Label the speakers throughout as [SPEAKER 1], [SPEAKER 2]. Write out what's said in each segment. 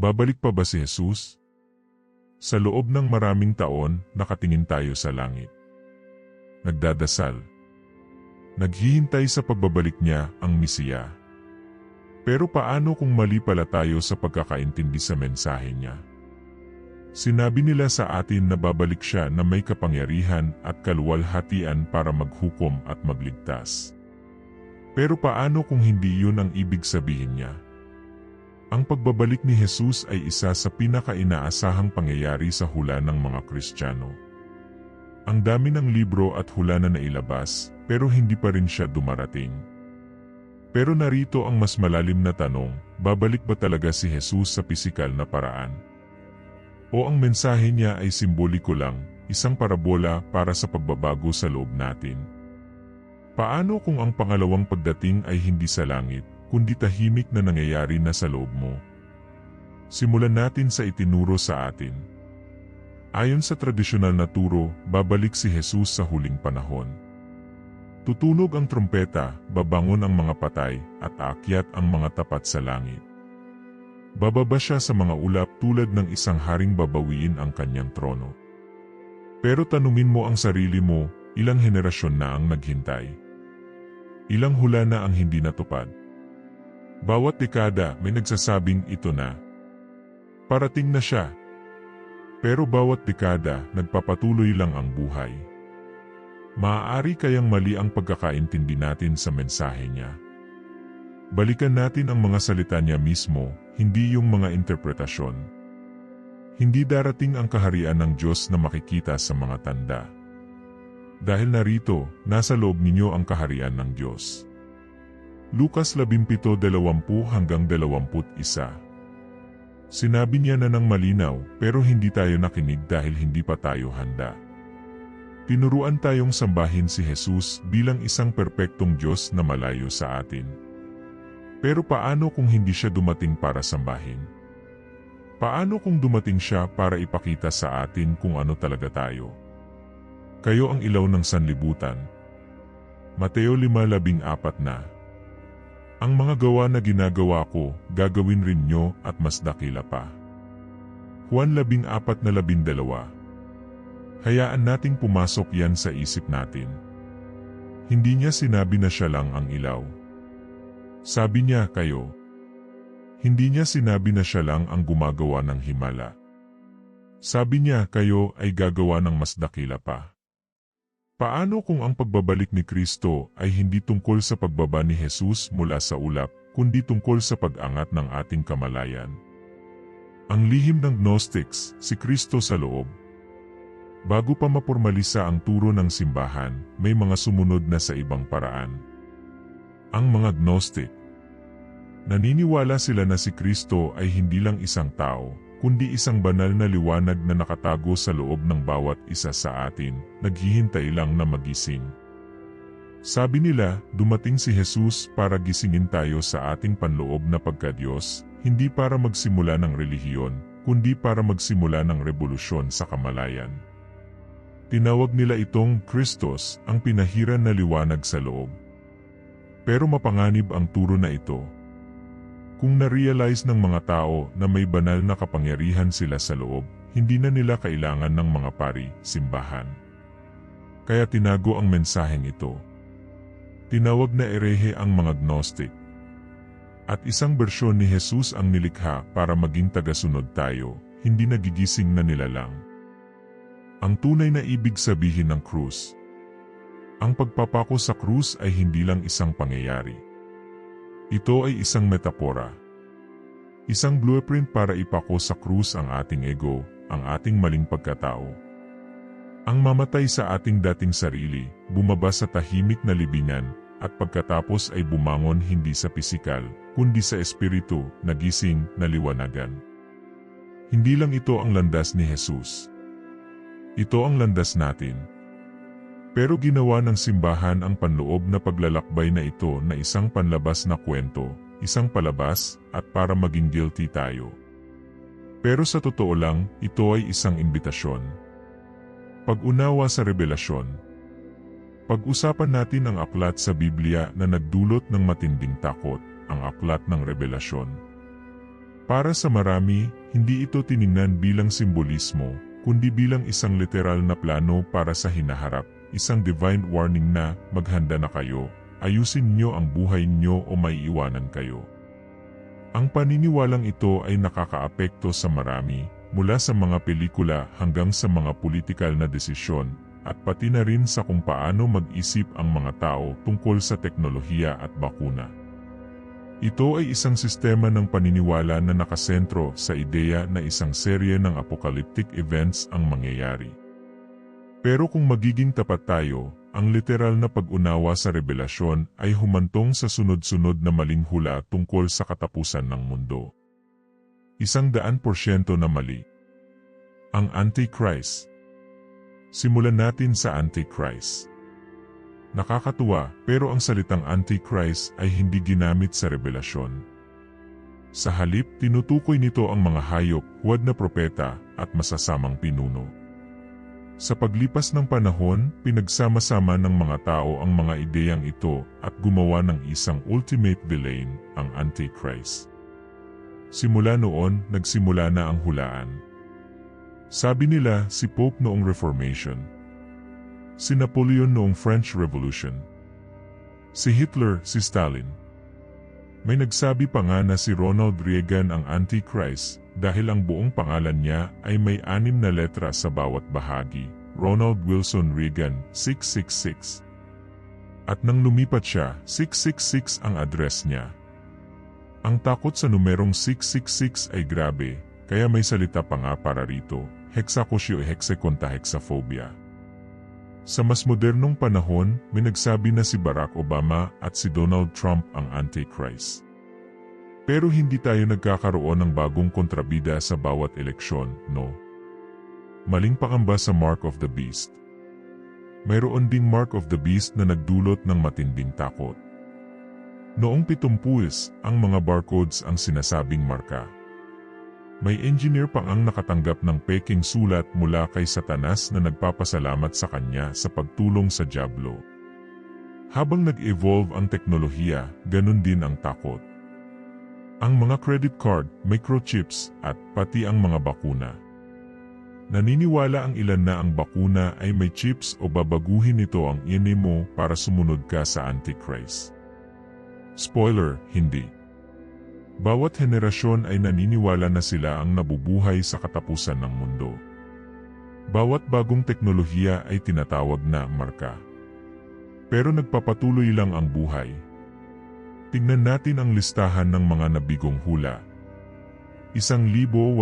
[SPEAKER 1] Babalik pa ba si Jesus? Sa loob ng maraming taon, nakatingin tayo sa langit. Nagdadasal. Naghihintay sa pagbabalik niya ang misiya. Pero paano kung mali pala tayo sa pagkakaintindi sa mensahe niya? Sinabi nila sa atin na babalik siya na may kapangyarihan at kaluwalhatian para maghukom at magligtas. Pero paano kung hindi yun ang ibig sabihin niya? Ang pagbabalik ni Jesus ay isa sa pinaka-inaasahang pangyayari sa hula ng mga Kristiyano. Ang dami ng libro at hula na nailabas, pero hindi pa rin siya dumarating. Pero narito ang mas malalim na tanong, babalik ba talaga si Jesus sa pisikal na paraan? O ang mensahe niya ay simboliko lang, isang parabola para sa pagbabago sa loob natin? Paano kung ang pangalawang pagdating ay hindi sa langit, kundi tahimik na nangyayari na sa loob mo? Simulan natin sa itinuro sa atin. Ayon sa tradisyonal na turo, babalik si Jesus sa huling panahon. Tutunog ang trumpeta, babangon ang mga patay, at aakyat ang mga tapat sa langit. Bababa siya sa mga ulap tulad ng isang haring babawiin ang kanyang trono. Pero tanungin mo ang sarili mo, ilang henerasyon na ang naghintay? Ilang hula na ang hindi natupad? Bawat dekada may nagsasabing ito na. Parating na siya. Pero bawat dekada nagpapatuloy lang ang buhay. Maaari kayang mali ang pagkakaintindi natin sa mensahe niya. Balikan natin ang mga salita niya mismo, hindi yung mga interpretasyon. Hindi darating ang kaharian ng Diyos na makikita sa mga tanda. Dahil narito, nasa loob ninyo ang kaharian ng Diyos. Lukas 17:20 hanggang 21 Sinabi niya na ng malinaw pero hindi tayo nakinig dahil hindi pa tayo handa. Tinuruan tayong sambahin si Jesus bilang isang perpektong Diyos na malayo sa atin. Pero paano kung hindi siya dumating para sambahin? Paano kung dumating siya para ipakita sa atin kung ano talaga tayo? Kayo ang ilaw ng sanlibutan. Mateo 5.14 na Ang mga gawa na ginagawa ko, gagawin rin nyo at mas dakila pa. Juan 14.12 Hayaan nating pumasok yan sa isip natin. Hindi niya sinabi na siya lang ang ilaw. Sabi niya kayo. Hindi niya sinabi na siya lang ang gumagawa ng himala. Sabi niya kayo ay gagawa ng mas dakila pa. Paano kung ang pagbabalik ni Kristo ay hindi tungkol sa pagbaba ni Jesus mula sa ulap, kundi tungkol sa pag-angat ng ating kamalayan? Ang lihim ng Gnostics, si Kristo sa loob, Bago pa mapormalisa ang turo ng simbahan, may mga sumunod na sa ibang paraan. Ang mga Gnostic. Naniniwala sila na si Kristo ay hindi lang isang tao, kundi isang banal na liwanag na nakatago sa loob ng bawat isa sa atin, naghihintay lang na magising. Sabi nila, dumating si Jesus para gisingin tayo sa ating panloob na pagka-Diyos, hindi para magsimula ng relihiyon, kundi para magsimula ng revolusyon sa kamalayan. Tinawag nila itong Kristos, ang pinahiran na liwanag sa loob. Pero mapanganib ang turo na ito. Kung na-realize ng mga tao na may banal na kapangyarihan sila sa loob, hindi na nila kailangan ng mga pari, simbahan. Kaya tinago ang mensaheng ito. Tinawag na erehe ang mga Gnostic. At isang bersyon ni Jesus ang nilikha para maging tagasunod tayo, hindi nagigising na nila lang. Ang tunay na ibig sabihin ng krus. Ang pagpapako sa krus ay hindi lang isang pangyayari. Ito ay isang metapora. Isang blueprint para ipako sa krus ang ating ego, ang ating maling pagkatao. Ang mamatay sa ating dating sarili, bumaba sa tahimik na libingan, at pagkatapos ay bumangon hindi sa pisikal, kundi sa espiritu, nagising, naliwanagan. Hindi lang ito ang landas ni Jesus. Ito ang landas natin. Pero ginawa ng simbahan ang panloob na paglalakbay na ito na isang panlabas na kwento, isang palabas, at para maging guilty tayo. Pero sa totoo lang, ito ay isang imbitasyon. Pag-unawa sa revelasyon. Pag-usapan natin ang aklat sa Biblia na nagdulot ng matinding takot, ang aklat ng revelasyon. Para sa marami, hindi ito tiningnan bilang simbolismo, kundi bilang isang literal na plano para sa hinaharap, isang divine warning na maghanda na kayo, ayusin nyo ang buhay nyo o maiiwanan kayo. Ang paniniwalang ito ay nakakaapekto sa marami, mula sa mga pelikula hanggang sa mga politikal na desisyon, at pati na rin sa kung paano mag-isip ang mga tao tungkol sa teknolohiya at bakuna. Ito ay isang sistema ng paniniwala na nakasentro sa ideya na isang serye ng apocalyptic events ang mangyayari. Pero kung magiging tapat tayo, ang literal na pag-unawa sa revelasyon ay humantong sa sunod-sunod na maling hula tungkol sa katapusan ng mundo. Isang daan porsyento na mali. Ang Antichrist. Simulan natin sa Antichrist. Nakakatuwa pero ang salitang Antichrist ay hindi ginamit sa revelasyon. Sa halip, tinutukoy nito ang mga hayop, huwad na propeta, at masasamang pinuno. Sa paglipas ng panahon, pinagsama-sama ng mga tao ang mga ideyang ito at gumawa ng isang ultimate villain, ang Antichrist. Simula noon, nagsimula na ang hulaan. Sabi nila si Pope noong Reformation, si Napoleon noong French Revolution, si Hitler, si Stalin. May nagsabi pa nga na si Ronald Reagan ang Antichrist dahil ang buong pangalan niya ay may anim na letra sa bawat bahagi, Ronald Wilson Reagan, 666. At nang lumipat siya, 666 ang address niya. Ang takot sa numerong 666 ay grabe, kaya may salita pa nga para rito, hexacosio e hexeconta hexaphobia. Sa mas modernong panahon, may nagsabi na si Barack Obama at si Donald Trump ang Antichrist. Pero hindi tayo nagkakaroon ng bagong kontrabida sa bawat eleksyon, no? Maling pakamba sa Mark of the Beast. Mayroon ding Mark of the Beast na nagdulot ng matinding takot. Noong pitumpuis, ang mga barcodes ang sinasabing marka. May engineer pang ang nakatanggap ng peking sulat mula kay Satanas na nagpapasalamat sa kanya sa pagtulong sa Diablo. Habang nag-evolve ang teknolohiya, ganun din ang takot. Ang mga credit card, microchips, at pati ang mga bakuna. Naniniwala ang ilan na ang bakuna ay may chips o babaguhin nito ang ini mo para sumunod ka sa Antichrist. Spoiler, hindi. Bawat henerasyon ay naniniwala na sila ang nabubuhay sa katapusan ng mundo. Bawat bagong teknolohiya ay tinatawag na marka. Pero nagpapatuloy lang ang buhay. Tingnan natin ang listahan ng mga nabigong hula. 1844,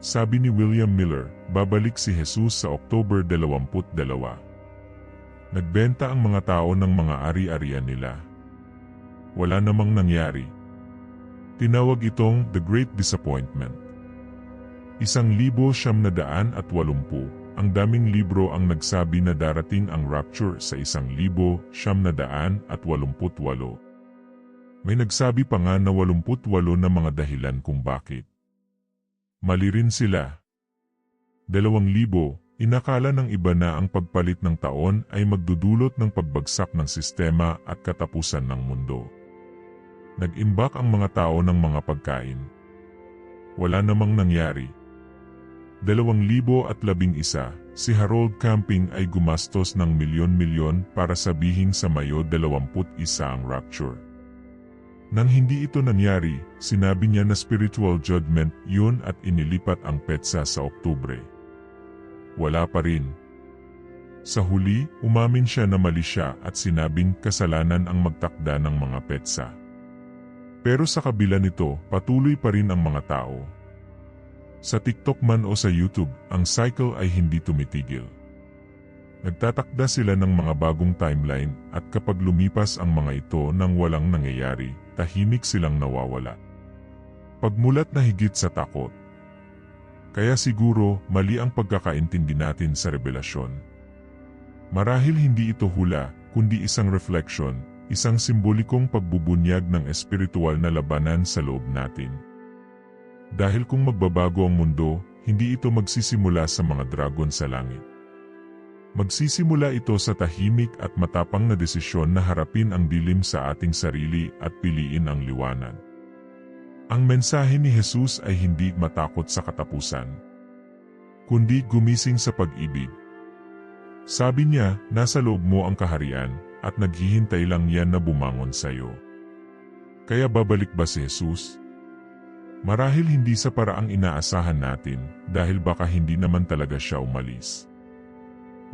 [SPEAKER 1] sabi ni William Miller, babalik si Jesus sa October 22. Nagbenta ang mga tao ng mga ari-arian nila. Wala namang nangyari. Tinawag itong The Great Disappointment. 1980 ang daming libro ang nagsabi na darating ang rapture sa isang libo siyam na daan at walumput walo. May nagsabi pa nga na walumput walo na mga dahilan kung bakit. Mali rin sila. Dalawang libo, inakala ng iba na ang pagpalit ng taon ay magdudulot ng pagbagsak ng sistema at katapusan ng mundo. Nag-imbak ang mga tao ng mga pagkain. Wala namang nangyari. Dalawang libo at labing isa, si Harold Camping ay gumastos ng milyon-milyon para sabihin sa Mayo 21 ang rapture. Nang hindi ito nangyari, sinabi niya na spiritual judgment yun at inilipat ang petsa sa Oktubre. Wala pa rin. Sa huli, umamin siya na mali siya at sinabing kasalanan ang magtakda ng mga petsa. Pero sa kabila nito, patuloy pa rin ang mga tao. Sa TikTok man o sa YouTube, ang cycle ay hindi tumitigil. Nagtatakda sila ng mga bagong timeline at kapag lumipas ang mga ito nang walang nangyayari, tahimik silang nawawala. Pagmulat na higit sa takot. Kaya siguro mali ang pagkakaintindi natin sa revelasyon. Marahil hindi ito hula, kundi isang reflection isang simbolikong pagbubunyag ng espiritual na labanan sa loob natin. Dahil kung magbabago ang mundo, hindi ito magsisimula sa mga dragon sa langit. Magsisimula ito sa tahimik at matapang na desisyon na harapin ang dilim sa ating sarili at piliin ang liwanag. Ang mensahe ni Jesus ay hindi matakot sa katapusan, kundi gumising sa pag-ibig. Sabi niya, nasa loob mo ang kaharian, at naghihintay lang yan na bumangon sa iyo. Kaya babalik ba si Jesus? Marahil hindi sa paraang inaasahan natin, dahil baka hindi naman talaga siya umalis.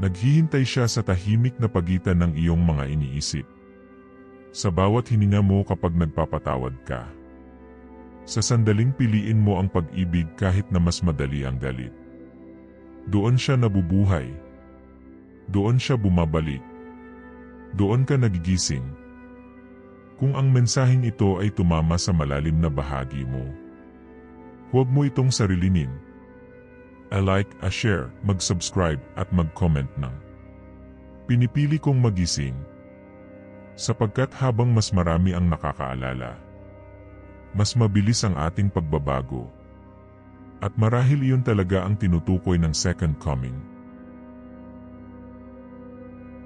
[SPEAKER 1] Naghihintay siya sa tahimik na pagitan ng iyong mga iniisip. Sa bawat hininga mo kapag nagpapatawad ka. Sa sandaling piliin mo ang pag-ibig kahit na mas madali ang galit. Doon siya nabubuhay. Doon siya bumabalik. Doon ka nagigising. Kung ang mensaheng ito ay tumama sa malalim na bahagi mo, huwag mo itong sarilinin. A like, a share, mag-subscribe at mag-comment na. Pinipili kong magising. Sapagkat habang mas marami ang nakakaalala, mas mabilis ang ating pagbabago. At marahil iyon talaga ang tinutukoy ng second coming.